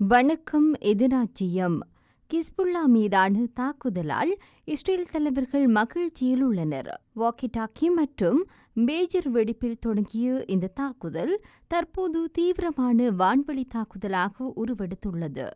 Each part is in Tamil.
வணக்கம் எதிராச்சியம் கிஸ்புல்லா மீதான தாக்குதலால் இஸ்ரேல் தலைவர்கள் மகிழ்ச்சியில் உள்ளனர். வாக்கி டாக்கி மற்றும் மேஜர் வெடிப்பில் தொடங்கிய இந்த தாக்குதல் தற்போது தீவிரமான வான்வழி தாக்குதலாக உருவெடுத்துள்ளது.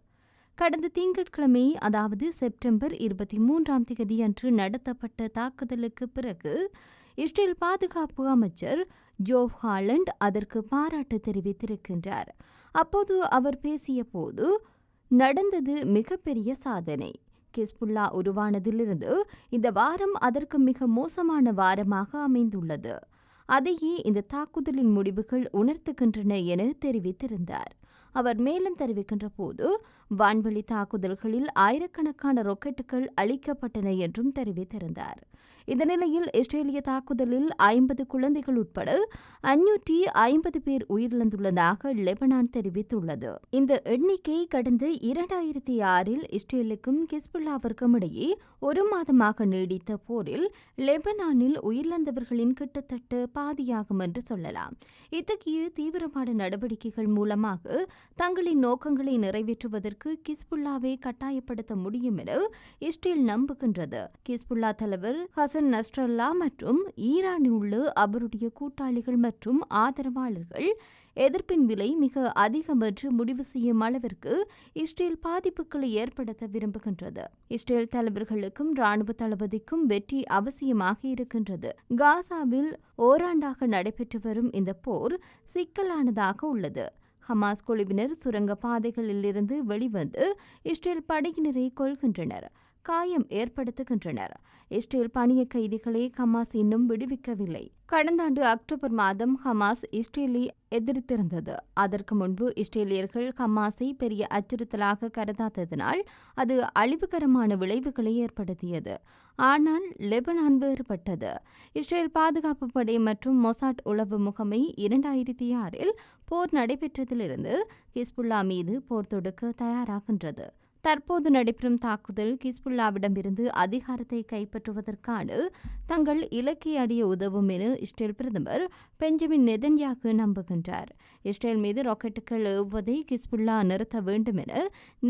கடந்த திங்கட்கிழமை அதாவது செப்டம்பர் இருபத்தி மூன்றாம் தேதி அன்று நடத்தப்பட்ட தாக்குதலுக்கு பிறகு இஸ்ரேல் பாதுகாப்பு அமைச்சர் ஜோவ் ஹாலண்ட் அதற்கு பாராட்டு தெரிவித்திருக்கின்றார். அப்போது அவர் பேசிய போது நடந்தது மிகப்பெரிய சாதனை. கிஸ்புல்லா உருவானதிலிருந்து இந்த வாரம் அதற்கு மிக மோசமான வாரமாக அமைந்துள்ளது. அதையே இந்த தாக்குதலின் முடிவுகள் உணர்த்துகின்றன என தெரிவித்திருந்தார். அவர் மேலும் தெரிவிக்கின்ற போது வான்வழி தாக்குதல்களில் ஆயிரக்கணக்கான ராக்கெட்டுகள் அளிக்கப்பட்டன என்றும் தெரிவித்திருந்தார். இந்த நிலையில் இஸ்ரேலிய தாக்குதலில் ஐம்பது குழந்தைகள் உட்பட அஞ்சூற்றி ஐம்பது பேர் உயிரிழந்துள்ளதாக லெபனான் தெரிவித்துள்ளது. இந்த எண்ணிக்கை கடந்த இரண்டாயிரத்தி ஆறில் இஸ்ரேலுக்கும் கிஸ்புல்லாவிற்கும் இடையே ஒரு மாதமாக நீடித்த போரில் லெபனானில் உயிரிழந்தவர்களின் கிட்டத்தட்ட பாதியாகும் என்று சொல்லலாம். இத்தகைய தீவிரமான நடவடிக்கைகள் மூலமாக தங்களின் நோக்கங்களை நிறைவேற்றுவதற்கு கிஸ்புல்லாவை கட்டாயப்படுத்த முடியும் என இஸ்ரேல் நம்புகின்றது. கிஸ்புல்லா தலைவர் ஹசன் நஸ்ரல்லா மற்றும் ஈரானில் உள்ள அவருடைய கூட்டாளிகள் மற்றும் ஆதரவாளர்கள் எதிர்ப்பின் விலை மிக அதிகம் என்று முடிவு செய்யும் அளவிற்கு இஸ்ரேல் பாதிப்புகளை ஏற்படுத்த விரும்புகின்றது. இஸ்ரேல் தலைவர்களுக்கும் ராணுவ தளபதிக்கும் வெற்றி அவசியமாக இருக்கின்றது. காசாவில் ஓராண்டாக நடைபெற்று வரும் இந்த போர் சிக்கலானதாக உள்ளது. ஹமாஸ் குழுவினர் சுரங்க பாதைகளிலிருந்து வெளிவந்து இஸ்ரேல் படையினரை கொள்கின்றனர் காயம் ஏற்படுத்துகின்றனர். இஸ்ரேல் பணிய கைதிகளை ஹமாஸ் இன்னும் விடுவிக்கவில்லை. கடந்த ஆண்டு அக்டோபர் மாதம் ஹமாஸ் இஸ்ரேலை எதிர்த்திருந்தது. அதற்கு முன்பு இஸ்ரேலியர்கள் ஹமாஸை பெரிய அச்சுறுத்தலாக கருதாததினால் அது அழிவுகரமான விளைவுகளை ஏற்படுத்தியது. ஆனால் லெபனான் வேறுபட்டது. இஸ்ரேல் பாதுகாப்பு படை மற்றும் மொசாட் உளவு முகமை இரண்டாயிரத்தி ஆறில் போர் நடைபெற்றதிலிருந்து ஹிஸ்புல்லா மீது போர் தொடுக்க தயாராகின்றது. தற்போது நடைபெறும் தாக்குதல் கிஸ்புல்லாவிடமிருந்து அதிகாரத்தை கைப்பற்றுவதற்கான தங்கள் இலக்கை அடைய உதவும் என இஸ்ரேல் பிரதமர் பெஞ்சமின் நெதன்யாகு நம்புகின்றார். இஸ்ரேல் மீது ராக்கெட்டுகள் ஏவுவதை கிஸ்புல்லா நிறுத்த வேண்டும் என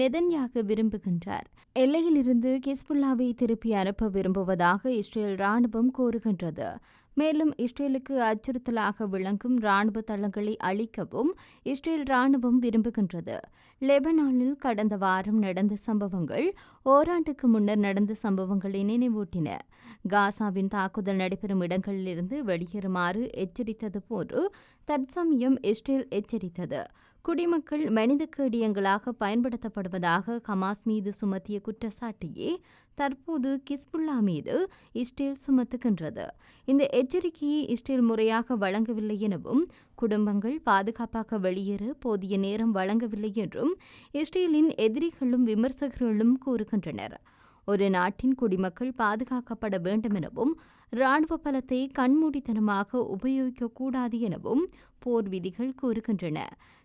நெதன்யாகு விரும்புகின்றார். எல்லையிலிருந்து கிஸ்புல்லாவை திருப்பி அனுப்ப விரும்புவதாக இஸ்ரேல் ராணுவம் கூறுகின்றது. மேலும் இஸ்ரேலுக்கு அச்சுறுத்தலாக விளங்கும் ராணுவ தளங்களை அழிக்கவும் இஸ்ரேல் ராணுவம் விரும்புகின்றது. லெபனானில் கடந்த வாரம் நடந்த சம்பவங்கள் ஓராண்டுக்கு முன்னர் நடந்த சம்பவங்களை நினைவூட்டின. காசாவின் தாக்குதல் நடைபெறும் இடங்களிலிருந்து வெளியேறுமாறு எச்சரித்தது போன்று தற்சமயம் இஸ்ரேல் எச்சரித்தது. குடிமக்கள் மனித கேடியங்களாக பயன்படுத்தப்படுவதாக ஹமாஸ் மீது சுமத்திய குற்றச்சாட்டையே தற்போது கிஸ்புல்லா மீது இஸ்ரேல் சுமத்துகின்றது. இந்த எச்சரிக்கையை இஸ்ரேல் முறையாக வழங்கவில்லை எனவும் குடும்பங்கள் பாதுகாப்பாக வெளியேற போதிய நேரம் வழங்கவில்லை என்றும் இஸ்ரேலின் எதிரிகளும் விமர்சகர்களும் கூறுகின்றனர். ஒரு நாட்டின் குடிமக்கள் பாதுகாக்கப்பட வேண்டும் எனவும் ராணுவ பலத்தை கண்மூடித்தனமாக உபயோகிக்கக்கூடாது எனவும் போர் விதிகள் கூறுகின்றன.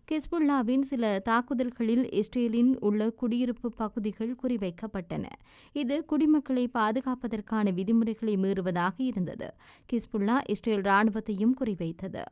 கிஸ்புல்லாவின் சில தாக்குதல்களில் இஸ்ரேலின் உள்ள குடியிருப்பு பகுதிகள் குறிவைக்கப்பட்டன. இது குடிமக்களை பாதுகாப்பதற்கான விதிமுறைகளை மீறுவதாக இருந்தது. கிஸ்புல்லா இஸ்ரேல் ராணுவத்தையும் குறிவைத்தது.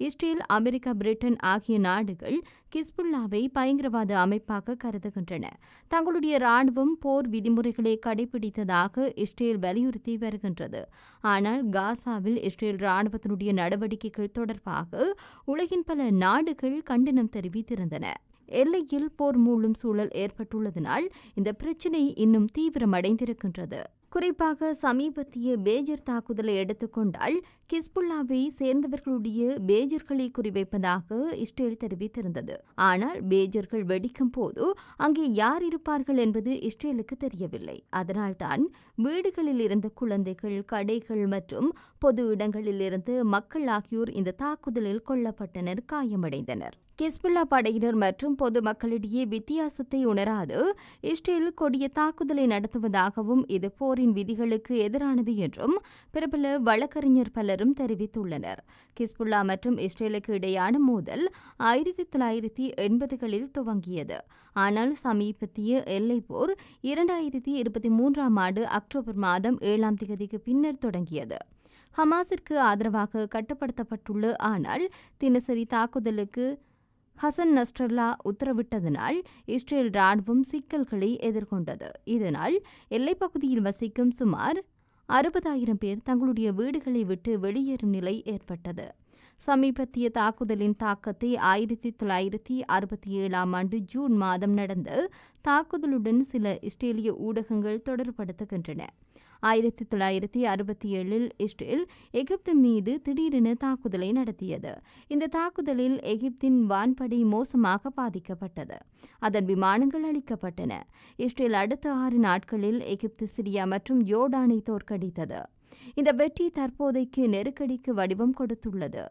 இஸ்ரேல் அமெரிக்கா பிரிட்டன் ஆகிய நாடுகள் கிஸ்புல்லாவை பயங்கரவாத அமைப்பாக கருதுகின்றன. தங்களுடைய ராணுவம் போர் விதிமுறைகளை கடைபிடித்ததாக இஸ்ரேல் வலியுறுத்தி வருகின்றது. ஆனால் காசாவில் இஸ்ரேல் ராணுவத்தினுடைய நடவடிக்கைகள் தொடர்பாக உலகின் பல நாடுகள் கண்டனம் தெரிவித்திருந்தன. எல்லையில் போர் மூலம் சூழல் ஏற்பட்டுள்ளதனால் இந்த பிரச்சினை இன்னும் தீவிரமடைந்திருக்கின்றது. குறிப்பாக சமீபத்திய பேஜர் தாக்குதலை எடுத்துக்கொண்டால் கிஸ்புல்லாவை சேர்ந்தவர்களுடைய பேஜர்களை குறிவைப்பதாக இஸ்ரேல் தெரிவித்திருந்தது. ஆனால் பேஜர்கள் வெடிக்கும் போது அங்கே யார் இருப்பார்கள் என்பது இஸ்ரேலுக்கு தெரியவில்லை. அதனால்தான் வீடுகளில் இருந்த குழந்தைகள் கடைகள் மற்றும் பொது இடங்களில் இருந்து மக்கள் ஆகியோர் இந்த தாக்குதலில் கொல்லப்பட்டனர் காயமடைந்தனர். கிஸ்புல்லா படையினர் மற்றும் பொதுமக்களிடையே வித்தியாசத்தை உணராது இஸ்ரேல் கொடிய தாக்குதலை நடத்துவதாகவும் இது போரின் விதிகளுக்கு எதிரானது என்றும் பிரபல வழக்கறிஞர் பலரும் தெரிவித்துள்ளனர். கிஸ்புல்லா மற்றும் இஸ்ரேலுக்கு இடையான மோதல் ஆயிரத்தி தொள்ளாயிரத்தி எண்பதுகளில் துவங்கியது. ஆனால் சமீபத்திய எல்லை போர் இரண்டாயிரத்தி இருபத்தி மூன்றாம் ஆண்டு அக்டோபர் மாதம் ஏழாம் தேதிக்கு பின்னர் தொடங்கியது. ஹமாஸிற்கு ஆதரவாக கட்டுப்படுத்தப்பட்டுள்ள ஆனால் தினசரி தாக்குதலுக்கு ஹசன் நஸ்ரல்லா உத்தரவிட்டதனால் இஸ்ரேல் ராணுவம் சிக்கல்களை எதிர்கொண்டது. இதனால் எல்லைப்பகுதியில் வசிக்கும் சுமார் அறுபதாயிரம் பேர் தங்களுடைய வீடுகளை விட்டு வெளியேறும் நிலை ஏற்பட்டது. சமீபத்திய தாக்குதலின் தாக்கத்தை ஆயிரத்தி தொள்ளாயிரத்தி அறுபத்தி ஏழாம் ஆண்டு ஜூன் மாதம் நடந்த தாக்குதலுடன் சில இஸ்ரேலிய ஊடகங்கள் தொடர்படுத்துகின்றன ஆயிரத்தி தொள்ளாயிரத்தி அறுபத்தி ஏழில் இஸ்ரேல் எகிப்து மீது திடீரென தாக்குதலை நடத்தியது. இந்த தாக்குதலில் எகிப்தின் வான்படை மோசமாக பாதிக்கப்பட்டது. அதன் விமானங்கள் அளிக்கப்பட்டன இஸ்ரேல் அடுத்த ஆறு நாட்களில் எகிப்து சிரியா மற்றும் யோர்டானை தோற்கடித்தது. இந்த வெற்றி தற்போதைக்கு நெருக்கடிக்கு வடிவம் கொடுத்துள்ளது.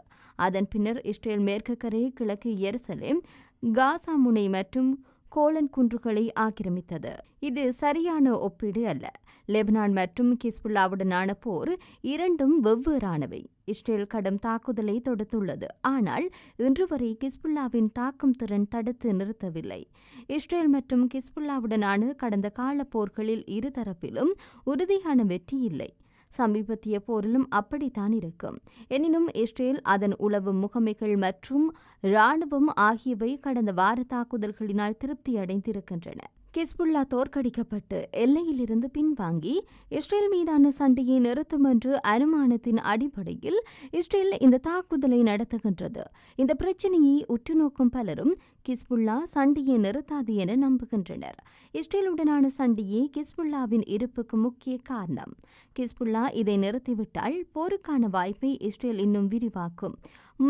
அதன் பின்னர் இஸ்ரேல் மேற்கு கரை கிழக்கு எருசலேம் காசா முனை மற்றும் கோலன் குன்றுகளை ஆக்கிரமித்தது. இது சரியான ஒப்பீடு அல்ல. லெபனான் மற்றும் கிஸ்புல்லாவுடனான போர் இரண்டும் வெவ்வேறானவை. இஸ்ரேல் கடும் தாக்குதலை தொடுத்துள்ளது. ஆனால் இன்று வரை கிஸ்புல்லாவின் தாக்கும் திறன் தடுத்து நிறுத்தவில்லை. இஸ்ரேல் மற்றும் கிஸ்புல்லாவுடனான கடந்த கால போர்களில் இருதரப்பிலும் உறுதியான வெற்றி இல்லை. சமீபத்திய போரிலும் அப்படித்தான் இருக்கும். எனினும் இஸ்ரேல் அதன் உளவு முகமைகள் மற்றும் இராணுவம் ஆகியவை கடந்த வார தாக்குதல்களினால் திருப்தியடைந்திருக்கின்றன. கிஸ்புல்லா தோற்கடிக்கப்பட்டு எல்லையிலிருந்து பின்வாங்கி இஸ்ரேல் மீதான சண்டையை நிறுத்தும் என்று அனுமானத்தின் அடிப்படையில் இஸ்ரேல் இந்த தாக்குதலை நடத்துகின்றது. இந்த பிரச்சனையை உற்றுநோக்கும் பலரும் கிஸ்புல்லா சண்டையை நிறுத்தாது என நம்புகின்றனர். இஸ்ரேலுடனான சண்டையே கிஸ்புல்லாவின் இருப்புக்கு முக்கிய காரணம். கிஸ்புல்லா இதை நிறுத்திவிட்டால் போருக்கான வாய்ப்பை இஸ்ரேல் இன்னும் விரிவாக்கும்.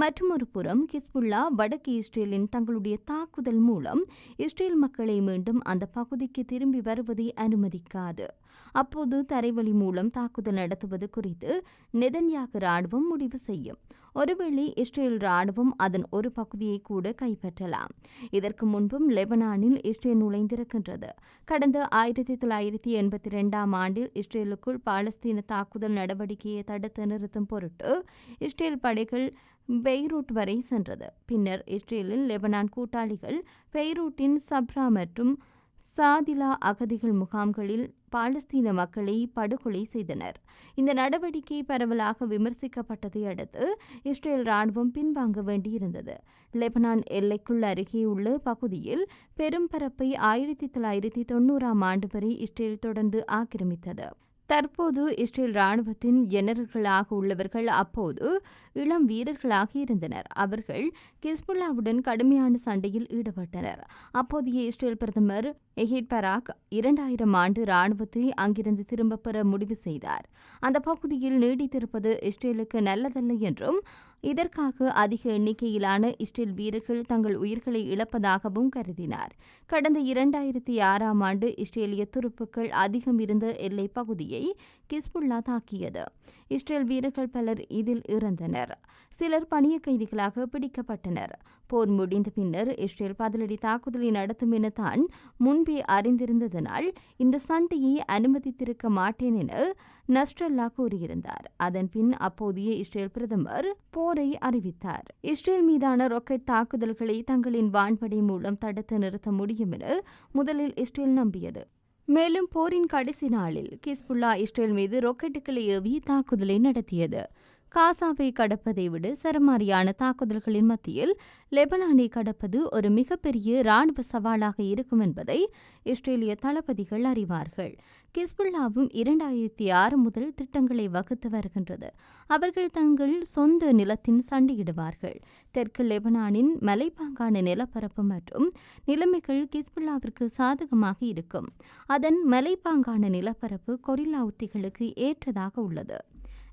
மற்றொரு புறம் கிஸ்புல்லா வடக்கு இஸ்ரேலின் தங்களுடைய தாக்குதல் மூலம் இஸ்ரேல் மக்களை மீண்டும் அந்த பகுதிக்கு திரும்பி வருவதை அனுமதிக்காது. அப்போது தரைவழி மூலம் தாக்குதல் நடத்துவது குறித்து நெதன்யாக ராணுவம் முடிவு செய்யும். ஒருவேளை இஸ்ரேல் ராணுவம் அதன் ஒரு பகுதியை கூட கைப்பற்றலாம். இதற்கு முன்பும் லெபனானில் இஸ்ரேல் நுழைந்திருக்கின்றது. கடந்த ஆயிரத்தி தொள்ளாயிரத்தி எண்பத்தி ரெண்டாம் ஆண்டில் இஸ்ரேலுக்குள் பாலஸ்தீன தாக்குதல் நடவடிக்கையை தடுத்து நிறுத்தும் பொருட்டு இஸ்ரேல் படைகள் பெய்ரூட் வரை சென்றது. பின்னர் இஸ்ரேலில் லெபனான் கூட்டாளிகள் பெய்ரூட்டின் சப்ரா மற்றும் சாதிலா அகதிகள் முகாம்களில் பாலஸ்தீன மக்களை படுகொலை செய்தனர். இந்த நடவடிக்கை பரவலாக விமர்சிக்கப்பட்டதை அடுத்து இஸ்ரேல் ராணுவம் பின்வாங்க வேண்டியிருந்தது. லெபனான் எல்லைக்குள் அருகே உள்ள பகுதியில் பெரும் பரப்பை ஆயிரத்தி தொள்ளாயிரத்தி தொண்ணூறாம் ஆண்டு வரை இஸ்ரேல் தொடர்ந்து ஆக்கிரமித்தது. தற்போது இஸ்ரேல் ராணுவத்தின் ஜெனரல்களாக உள்ளவர்கள் அப்போது இளம் வீரர்களாக இருந்தனர். அவர்கள் கிஸ்புல்லாவுடன் கடுமையான சண்டையில் ஈடுபட்டனர். அப்போதைய இஸ்ரேல் பிரதமர் எஹிட் பராக் இரண்டாயிரம் ஆண்டு ராணுவத்தை அங்கிருந்து திரும்பப் பெற முடிவு செய்தார். அந்த பகுதியில் நீடித்திருப்பது இஸ்ரேலுக்கு நல்லதல்ல என்றும் இதற்காக அதிக எண்ணிக்கையிலான இஸ்ரேல் வீரர்கள் தங்கள் உயிர்களை இழப்பதாகவும் கருதினார். கடந்த இரண்டாயிரத்தி ஆறாம் ஆண்டு இஸ்ரேலிய துருப்புக்கள் அதிகம் இருந்த எல்லைப் பகுதியை கிஸ்புல்லா தாக்கியது. இஸ்ரேல் வீரர்கள் பலர் இதில் இறந்தனர். சிலர் பணிய கைதிகளாக பிடிக்கப்பட்டனர். போர் முடிந்த பின்னர் இஸ்ரேல் பதிலடி தாக்குதலை நடத்தும் என தான் முன்பே அறிந்திருந்ததனால் இந்த சண்டையை அனுமதித்திருக்க மாட்டேன் என நஸ்ரல்லா கூறியிருந்தார். அதன்பின் அப்போதைய இஸ்ரேல் பிரதமர் போரை அறிவித்தார். இஸ்ரேல் மீதான ராக்கெட் தாக்குதல்களை தங்களின் வான்படை மூலம் தடுத்து நிறுத்த முடியும் என முதலில் இஸ்ரேல் நம்பியது. மேலும் போரின் கடைசி நாளில் கிஸ்புல்லா இஸ்ரேல் மீது ராக்கெட்டுகளை ஏவி தாக்குதலை நடத்தியது. காசாவை கடப்பதை விட சரமாரியான தாக்குதல்களின் மத்தியில் லெபனானை கடப்பது ஒரு மிகப்பெரிய ராணுவ சவாலாக இருக்கும் என்பதை இஸ்ரேலிய தளபதிகள் அறிவார்கள். கிஸ்புல்லாவும் இரண்டாயிரத்தி ஆறு முதல் திட்டங்களை வகுத்து வருகின்றது. அவர்கள் தங்கள் சொந்த நிலத்தின் சண்டையிடுவார்கள். தெற்கு லெபனானின் மலைப்பாங்கான நிலப்பரப்பு மற்றும் நிலைமைகள் கிஸ்புல்லாவிற்கு சாதகமாக இருக்கும். அதன் மலைப்பாங்கான நிலப்பரப்பு கொரில்லா உத்திகளுக்கு ஏற்றதாக உள்ளது.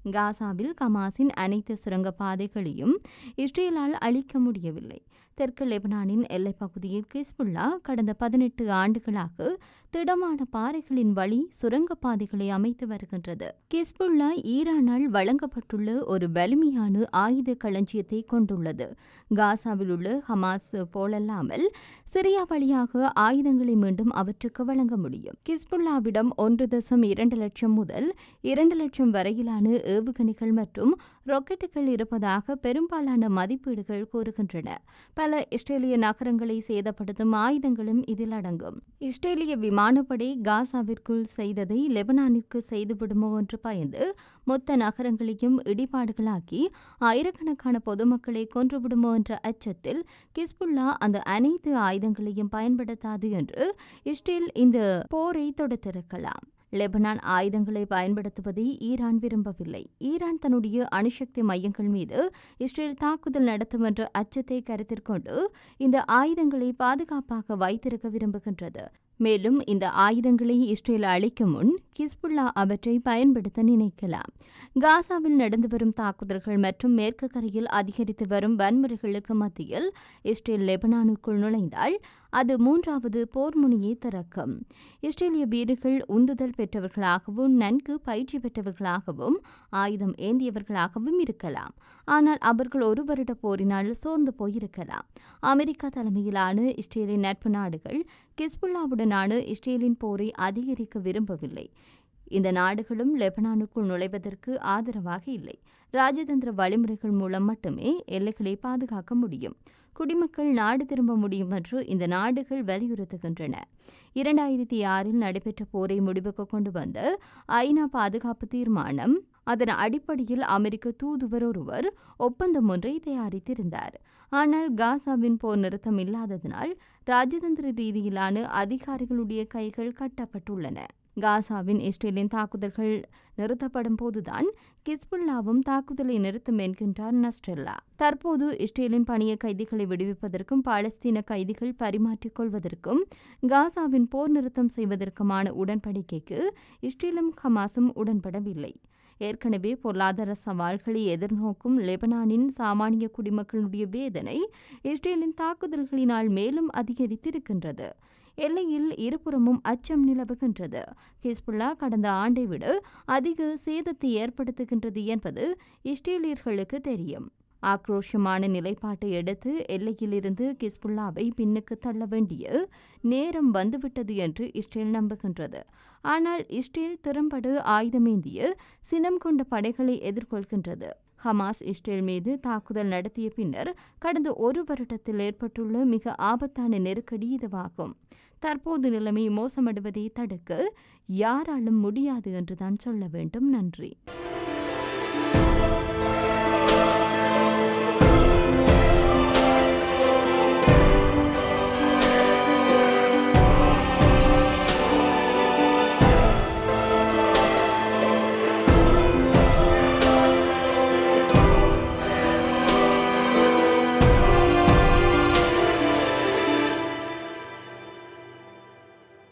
காசாவில் கமாஸின் அனைத்து சுரங்க பாதைகளையும் இஸ்ரேலால் அழிக்க முடியவில்லை. தெற்கு லெபனானின் எல்லைப் பகுதியில் கிஸ்புல்லா கடந்த பதினெட்டு ஆண்டுகளாக திடமான பாறைகளின் வழி சுரங்கப்பாதைகளை அமைத்து வருகின்றது. கிஸ்புல்லா ஈரானால் வழங்கப்பட்டுள்ள ஒரு வலிமையான ஆயுத களஞ்சியத்தை கொண்டுள்ளது. காசாவில் உள்ள ஹமாஸ் போலல்லாமல் சிரியா வழியாக ஆயுதங்களை மீண்டும் அவற்றுக்கு வழங்க முடியும். கிஸ்புல்லாவிடம் ஒன்று தசம் இரண்டு லட்சம் முதல் இரண்டு லட்சம் வரையிலான ஏவுகணைகள் மற்றும் ராக்கெட்டுகள் இருப்பதாக பெரும்பாலான மதிப்பீடுகள் கூறுகின்றன. பல பல இஸ்ரேலிய நகரங்களை சேதப்படுத்தும் ஆயுதங்களும் இதில் அடங்கும். இஸ்ரேலிய விமானப்படை காசாவிற்குள் செய்ததை லெபனானிற்கு செய்துவிடுமோ என்று பயந்து மொத்த நகரங்களையும் இடிபாடுகளாக்கி ஆயிரக்கணக்கான பொதுமக்களை கொன்றுவிடுமோ என்ற அச்சத்தில் கிஸ்புல்லா அந்த அனைத்து ஆயுதங்களையும் பயன்படுத்தாது என்று இஸ்ரேல் இந்த போரை தொடுத்திருக்கலாம். லெபனான் ஆயுதங்களை பயன்படுத்துவதை ஈரான் விரும்பவில்லை. ஈரான் தன்னுடைய அணுசக்தி மையங்கள் மீது இஸ்ரேல் தாக்குதல் நடத்தும் என்ற அச்சத்தை கருத்தில் கொண்டு இந்த ஆயுதங்களை பாதுகாப்பாக வைத்திருக்க விரும்புகின்றது. மேலும் இந்த ஆயுதங்களை இஸ்ரேல் அளிக்கும் முன் கிஸ்புல்லா அவற்றை பயன்படுத்த நினைக்கலாம். காசாவில் நடந்து வரும் தாக்குதல்கள் மற்றும் மேற்கு கரையில் அதிகரித்து வரும் வன்முறைகளுக்கு மத்தியில் இஸ்ரேல் லெபனானுக்குள் நுழைந்தால் அது மூன்றாவது போர் முனையை திறக்கும். இஸ்ரேலிய வீரர்கள் உந்துதல் பெற்றவர்களாகவும் நன்கு பயிற்சி பெற்றவர்களாகவும் ஆயுதம் ஏந்தியவர்களாகவும் இருக்கலாம். ஆனால் அவர்கள் ஒரு வருட போரினால் சோர்ந்து போயிருக்கலாம். அமெரிக்கா தலைமையிலான இஸ்ரேலின் நட்பு நாடுகள் கிஸ்புல்லாவுடனான இஸ்ரேலின் போரை அதிகரிக்க விரும்பவில்லை. இந்த நாடுகளும் லெபனானுக்குள் நுழைவதற்கு ஆதரவாக இல்லை. ராஜதந்திர வழிமுறைகள் மூலம் மட்டுமே எல்லைகளை பாதுகாக்க முடியும். குடிமக்கள் நாடு திரும்ப முடியும் என்று இந்த நாடுகள் வலியுறுத்துகின்றன. இரண்டாயிரத்தி ஆறில் நடைபெற்ற போரை முடிவுக்கு கொண்டு வந்த ஐநா பாதுகாப்பு தீர்மானம் அதன் அடிப்படையில் அமெரிக்க தூதுவர் ஒருவர் ஒப்பந்தம் ஒன்றை தயாரித்திருந்தார். ஆனால் காசாவின் போர் நிறுத்தம் இல்லாததனால் ராஜதந்திர ரீதியிலான அதிகாரிகளுடைய கைகள் கட்டப்பட்டுள்ளன. காசாவின் இஸ்ரேலின் தாக்குதல்கள் நிறுத்தப்படும் போதுதான் கிஸ்புல்லாவும் தாக்குதலை நிறுத்தும் என்கின்றார் நஸ்ட்ரெல்லா தற்போது இஸ்ரேலின் பணிய கைதிகளை விடுவிப்பதற்கும் பாலஸ்தீன கைதிகள் பரிமாற்றிக் கொள்வதற்கும் காசாவின் போர் நிறுத்தம் செய்வதற்குமான உடன்படிக்கைக்கு இஸ்ரேலும் ஹமாஸும் உடன்படவில்லை. ஏற்கனவே பொருளாதார சவால்களை எதிர்நோக்கும் லெபனானின் சாமானிய குடிமக்களுடைய வேதனை இஸ்ரேலின் தாக்குதல்களினால் மேலும் அதிகரித்திருக்கின்றது. எல்லையில் இருபுறமும் அச்சம் நிலவுகின்றது. ஹிஸ்புல்லா கடந்த ஆண்டை விட அதிக சேதத்தை ஏற்படுத்துகின்றது என்பது இஸ்ரேலியர்களுக்கு தெரியும். ஆக்ரோஷமான நிலைப்பாட்டை எடுத்து எல்லையிலிருந்து கிஸ்புல்லாவை பின்னுக்கு தள்ள வேண்டிய நேரம் வந்துவிட்டது என்று இஸ்ரேல் நம்புகின்றது. ஆனால் இஸ்ரேல் திறம்படு ஆயுதமேந்திய சினம் கொண்ட படைகளை எதிர்கொள்கின்றது. ஹமாஸ் இஸ்ரேல் மீது தாக்குதல் நடத்திய பின்னர் கடந்த ஒரு வருடத்தில் ஏற்பட்டுள்ள மிக ஆபத்தான நெருக்கடி இதுவாகும். தற்போது நிலைமை மோசமடைவதை தடுக்க யாராலும் முடியாது என்றுதான் சொல்ல வேண்டும். நன்றி.